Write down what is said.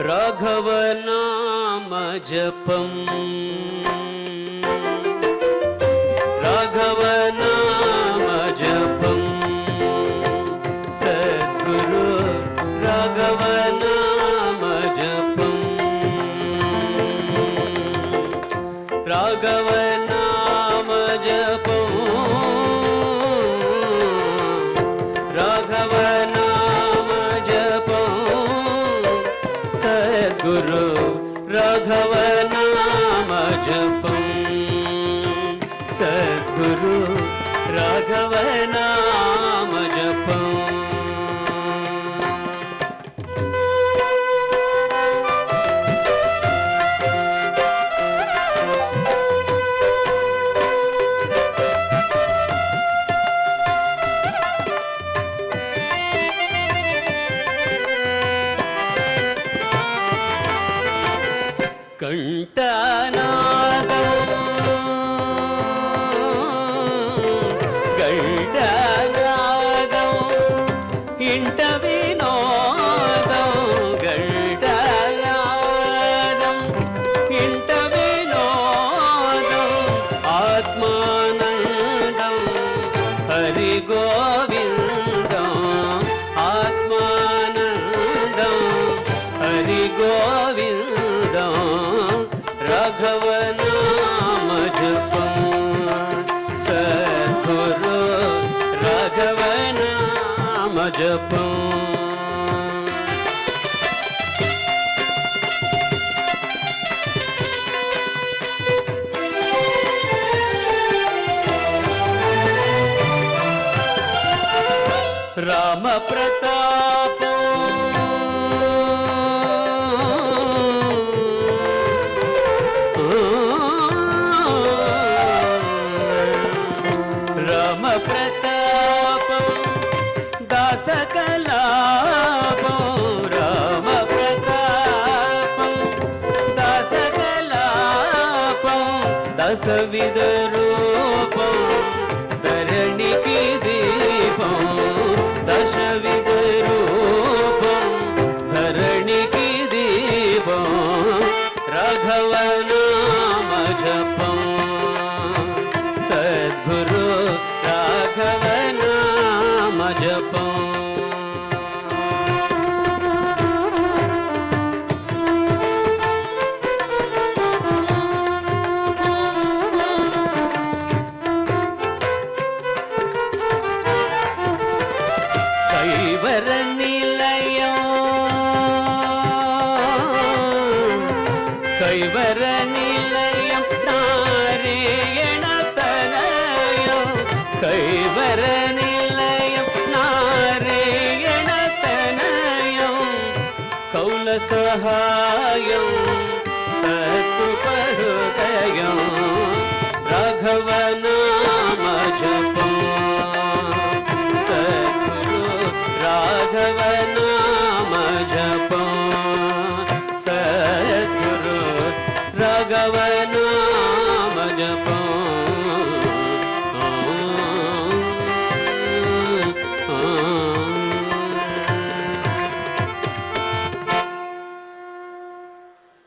राघवनामजपम् రాఘవనామ జపం సద్గురు கண்ட జపం. రామ ప్రత దశవిధ రూపం ధరణికి దీపం దశవిధ రూపం ధరణికి దీపం రాఘవనామ జపం సద్గురు சுந்தர நிலையம் கைவர நிலையம் நாரேயண தனயம் கைவர நிலையம் நாரேயண தனயம். கௌல சகாயம் சத்து பருதயம்